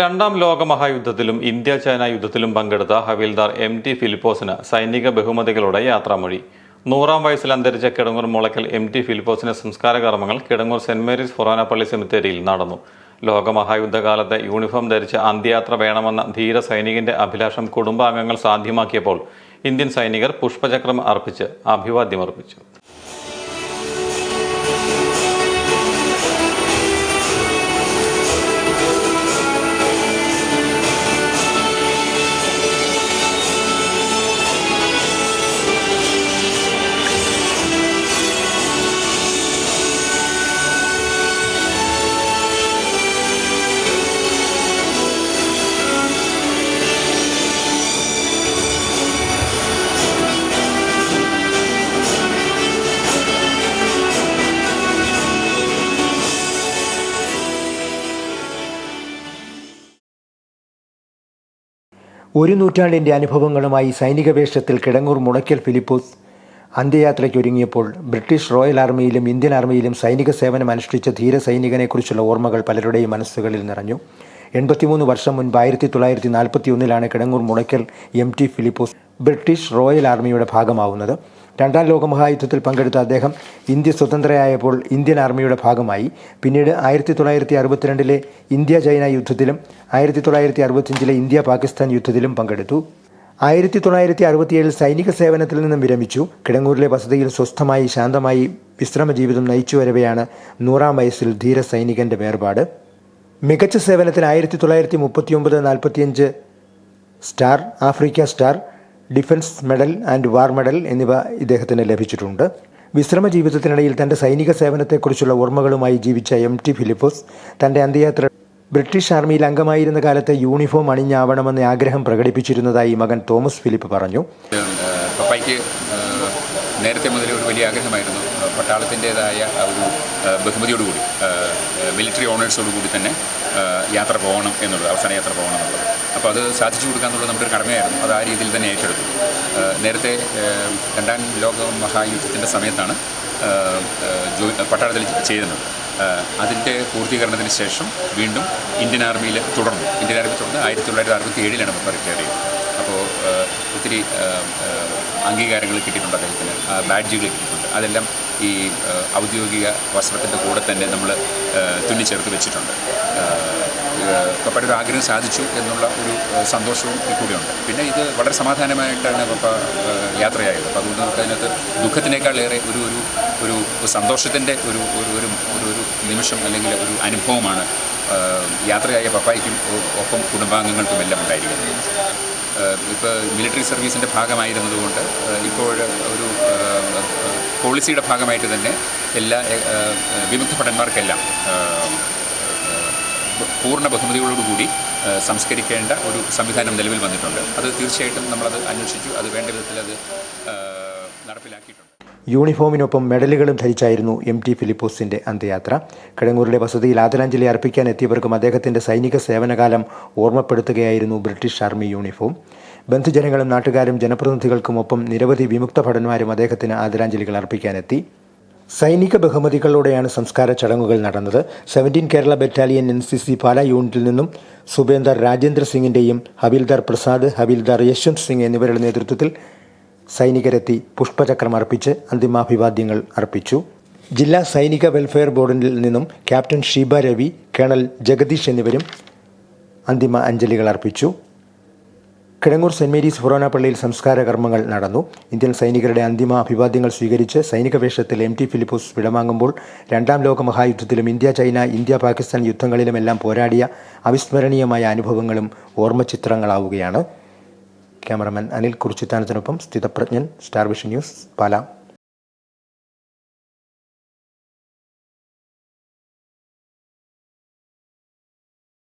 രണ്ടാം ലോകമഹായുദ്ധത്തിലും India China യുദ്ധത്തിലും പങ്കെടുത്ത ഹവിൽദാർ M T ഫിലിപ്പോസിന് സൈനിക ബഹുമതികളുടെ യാത്രാമൊഴി. നൂറാം വയസ്സിൽ അന്തരിച്ച കിടങ്ങൂർ മുളയ്ക്കൽ എം ടി ഫിലിപ്പോസിന്റെ സംസ്കാര കർമ്മങ്ങൾ കിടങ്ങൂർ സെന്റ് മേരീസ് ഫൊറോനപ്പള്ളി സെമിത്തേരിയിൽ നടന്നു. ലോകമഹായുദ്ധകാലത്തെ യൂണിഫോം ധരിച്ച് അന്ത്യയാത്ര വേണമെന്ന ധീര സൈനികന്റെ അഭിലാഷം കുടുംബാംഗങ്ങൾ സാധ്യമാക്കിയപ്പോൾ ഇന്ത്യൻ സൈനികർ പുഷ്പചക്രം അർപ്പിച്ച് അഭിവാദ്യമർപ്പിച്ചു. ഒരു നൂറ്റാണ്ടിന്റെ അനുഭവങ്ങളുമായി സൈനിക വേഷത്തിൽ കിടങ്ങൂർ മുളയ്ക്കൽ ഫിലിപ്പോസ് അന്ത്യയാത്രയ്ക്കൊരുങ്ങിയപ്പോൾ ബ്രിട്ടീഷ് റോയൽ ആർമിയിലും ഇന്ത്യൻ ആർമിയിലും സൈനിക സേവനം അനുഷ്ഠിച്ച ധീര സൈനികനെക്കുറിച്ചുള്ള ഓർമ്മകൾ പലരുടെയും മനസ്സുകളിൽ നിറഞ്ഞു. എൺപത്തിമൂന്ന് വർഷം മുൻപ് ആയിരത്തി തൊള്ളായിരത്തി നാൽപ്പത്തി ഒന്നിലാണ് Kidangoor Mulakkal M T Philipose British royal ആർമിയുടെ ഭാഗമാവുന്നത്. രണ്ടാം ലോകമഹായുദ്ധത്തിൽ പങ്കെടുത്ത അദ്ദേഹം ഇന്ത്യ സ്വതന്ത്രയായപ്പോൾ ഇന്ത്യൻ ആർമിയുടെ ഭാഗമായി. പിന്നീട് ആയിരത്തി തൊള്ളായിരത്തി അറുപത്തിരണ്ടിലെ ഇന്ത്യ ചൈന യുദ്ധത്തിലും ആയിരത്തി തൊള്ളായിരത്തി അറുപത്തിയഞ്ചിലെ ഇന്ത്യ പാകിസ്ഥാൻ യുദ്ധത്തിലും പങ്കെടുത്തു. ആയിരത്തി തൊള്ളായിരത്തി അറുപത്തിയേഴിൽ സൈനിക സേവനത്തിൽ നിന്നും വിരമിച്ചു. കിടങ്ങൂരിലെ വസതിയിൽ സ്വസ്ഥമായി ശാന്തമായി വിശ്രമ ജീവിതം നയിച്ചു വരവെയാണ് നൂറാം വയസ്സിൽ ധീര സൈനികന്റെ വേർപാട്. മികച്ച സേവനത്തിന് ആയിരത്തി തൊള്ളായിരത്തി മുപ്പത്തിയൊമ്പത് നാൽപ്പത്തിയഞ്ച് star Africa star defence medal and war medal എന്നിവ ഇദ്ദേഹത്തിന് ലഭിച്ചിട്ടുണ്ട്. വിശ്രമ ജീവിതത്തിനിടയിൽ തന്റെ സൈനിക സേവനത്തെക്കുറിച്ചുള്ള ഓർമ്മകളുമായി ജീവിച്ച എം ടി ഫിലിപ്പോസ് തന്റെ അന്ത്യയാത്ര ബ്രിട്ടീഷ് ആർമിയിൽ അംഗമായിരുന്ന കാലത്തെ യൂണിഫോം അണിഞ്ഞാവണമെന്ന ആഗ്രഹം പ്രകടിപ്പിച്ചിരുന്നതായി മകൻ തോമസ് ഫിലിപ്പ് പറഞ്ഞു. നേരത്തെ മുതലേ ഒരു വലിയ ആഗ്രഹമായിരുന്നു. പട്ടാളത്തിന്റേതായ ഒരു ബഹുമതിയോടുകൂടി മിലിറ്ററി ഓണേഴ്സോടുകൂടി തന്നെ യാത്ര പോകണം എന്നുള്ളത് അവസാന യാത്ര പോകണം എന്നുള്ളത്. അപ്പോൾ അത് സാധിച്ചു കൊടുക്കുക എന്നുള്ളത് നമ്മുടെ ഒരു കടമയായിരുന്നു. അത് ആ രീതിയിൽ തന്നെ ഏറ്റെടുത്തു. നേരത്തെ രണ്ടാം ലോക മഹായുദ്ധത്തിന്റെ സമയത്താണ് പട്ടാളത്തിൽ ചെയ്തിരുന്നത് അതിന്റെ പൂർത്തീകരണത്തിന് ശേഷം വീണ്ടും ഇന്ത്യൻ ആർമിയിൽ തുടർന്നു. ഇന്ത്യൻ ആർമി തുടർന്ന് ആയിരത്തി തൊള്ളായിരത്തി അറുപത്തി ഏഴിലാണ് റിട്ടയർ ചെയ്തത്. അപ്പോൾ ഒത്തിരി അംഗീകാരങ്ങൾ കിട്ടിയിട്ടുണ്ട് അദ്ദേഹത്തിന് ബാഡ്ജുകൾ കിട്ടിയിട്ടുണ്ട്. അതെല്ലാം ഈ ഔദ്യോഗിക വസ്ത്രത്തിന്റെ കൂടെ തന്നെ നമ്മൾ തുന്നിച്ചേർത്ത് വെച്ചിട്ടുണ്ട്. പപ്പയുടെ ഒരു ആഗ്രഹം സാധിച്ചു എന്നുള്ള ഒരു സന്തോഷവും കൂടിയുണ്ട് പിന്നെ ഇത് വളരെ സമാധാനമായിട്ടാണ് പപ്പ യാത്രയായത്. അപ്പോൾ അതുകൊണ്ട് നമുക്ക് അതിനകത്ത് ദുഃഖത്തിനേക്കാളേറെ ഒരു ഒരു ഒരു സന്തോഷത്തിന്റെ ഒരു ഒരു ഒരു ഒരു നിമിഷം അല്ലെങ്കിൽ ഒരു അനുഭവമാണ് യാത്രയായ പപ്പായ്ക്കും ഒപ്പം കുടുംബാംഗങ്ങൾക്കും എല്ലാം ഉണ്ടായിരിക്കുന്നത്. ഇപ്പോൾ മിലിറ്ററി സർവീസിന്റെ ഭാഗമായിരുന്നതുകൊണ്ട് ഇപ്പോൾ ഒരു പോളിസിയുടെ ഭാഗമായിട്ട് തന്നെ എല്ലാ വിമുക്ത ഭടന്മാർക്കെല്ലാം പൂർണ ബഹുമതികളോടുകൂടി സംസ്കരിക്കേണ്ട ഒരു സംവിധാനം നിലവിൽ വന്നിട്ടുണ്ട്. അത് തീർച്ചയായിട്ടും നമ്മളത് അന്വേഷിച്ചു അത് വേണ്ട വിധത്തിൽ അത് നടപ്പിലാക്കിയിട്ടുണ്ട്. യൂണിഫോമിനൊപ്പം മെഡലുകളും ധരിച്ചായിരുന്നു എം ടി ഫിലിപ്പോസിന്റെ അന്ത്യയാത്ര. കിഴങ്ങൂരിലെ വസതിയിൽ ആദരാഞ്ജലി അർപ്പിക്കാൻ എത്തിയവർക്കും അദ്ദേഹത്തിന്റെ സൈനിക സേവനകാലം ഓർമ്മപ്പെടുത്തുകയായിരുന്നു ബ്രിട്ടീഷ് ആർമി യൂണിഫോം. ബന്ധുജനങ്ങളും നാട്ടുകാരും ജനപ്രതിനിധികൾക്കുമൊപ്പം നിരവധി വിമുക്ത ഭടന്മാരും അദ്ദേഹത്തിന് ആദരാഞ്ജലികൾ അർപ്പിക്കാനെത്തി. സൈനിക ബഹുമതികളോടെയാണ് സംസ്കാര ചടങ്ങുകൾ നടന്നത്. Seventeen Kerala battalion N C C Pala യൂണിറ്റിൽ നിന്നും സുബേന്ദർ രാജേന്ദ്ര സിംഗിന്റെയും ഹവിൽദാർ പ്രസാദ് ഹവിൽദാർ യശ്വന്ത് സിംഗ് എന്നിവരുടെ നേതൃത്വത്തിൽ സൈനികരെത്തി പുഷ്പചക്രം അർപ്പിച്ച് അന്തിമാഭിവാദ്യങ്ങൾ അർപ്പിച്ചു. ജില്ലാ സൈനിക വെൽഫെയർ ബോർഡിൽ നിന്നും ക്യാപ്റ്റൻ ഷീബ രവി കേണൽ ജഗദീഷ് എന്നിവരും അന്തിമ അഞ്ജലികൾ അർപ്പിച്ചു. കിടങ്ങൂർ സെന്റ് മേരീസ് ഫൊറോന സംസ്കാര കർമ്മങ്ങൾ നടന്നു. ഇന്ത്യൻ സൈനികരുടെ അന്തിമ അഭിവാദ്യങ്ങൾ സ്വീകരിച്ച് സൈനിക വേഷത്തിൽ എം ടി ഫിലിപ്പോസ് വിടവാങ്ങുമ്പോൾ രണ്ടാം ലോക മഹായുദ്ധത്തിലും ഇന്ത്യ ചൈന ഇന്ത്യ പാകിസ്ഥാൻ യുദ്ധങ്ങളിലുമെല്ലാം പോരാടിയ അവിസ്മരണീയമായ അനുഭവങ്ങളും ഓർമ്മചിത്രങ്ങളാവുകയാണ്. ക്യാമറമാൻ അനിൽ കുറിച്ചിത്താനത്തിനൊപ്പം സ്ഥിതപ്രജ്ഞൻ സ്റ്റാർ വിഷൻ ന്യൂസ് പാലാ.